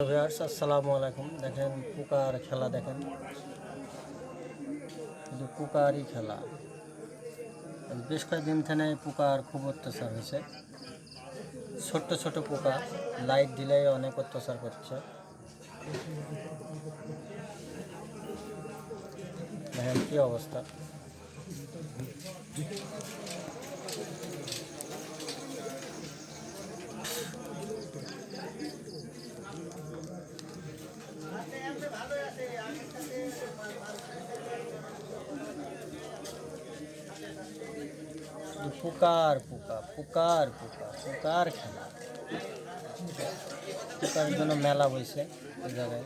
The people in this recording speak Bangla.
ভিউয়ার্স আসসালামু আলাইকুম দেখেন পুকার খেলা দেখেন কিন্তু পুকারই খেলা বেশ কয়েকদিন থেকে পুকার খুব অত্যাচার হয়েছে ছোট্ট ছোট পোকা লাইট দিলে অনেক অত্যাচার করছে দেখেন কি অবস্থা পুকার পোকা পুকার পোকা পুকার খেলা পুকার জন্য মেলা বইছে এই জায়গায়